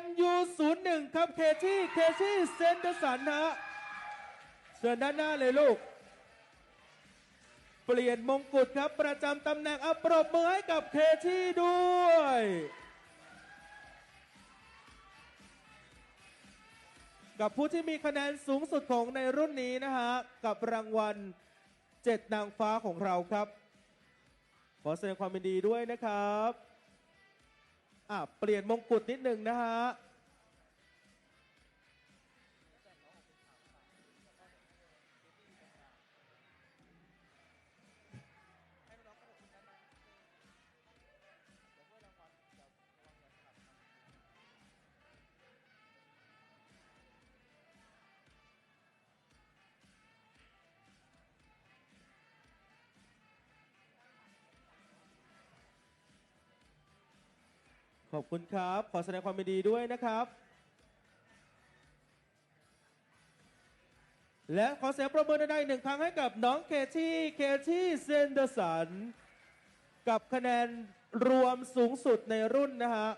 MU01 ครับเคที่เคที่เซนเดอร์สันฮะเชิญด้านหน้าเลยลูก เปลี่ยนมงกุฎครับประจำตำแหน่งอัปรบมือให้กับเคที่ด้วยกับผู้ที่มีคะแนนสูงสุดของในรุ่นนี้นะฮะ กับรางวัลเจ็ดนางฟ้าของเราครับ ขอแสดงความยินดีด้วยนะครับ อะเปลี่ยนมงกุฎนิดหนึ่งนะฮะ ขอบคุณครับ ขอแสดงความยินดีด้วยนะครับ และขอเสียงประเมินได้หนึ่งครั้งให้กับน้องเคที่เคที่เซนเดอร์สัน กับคะแนนรวมสูงสุดในรุ่นนะฮะ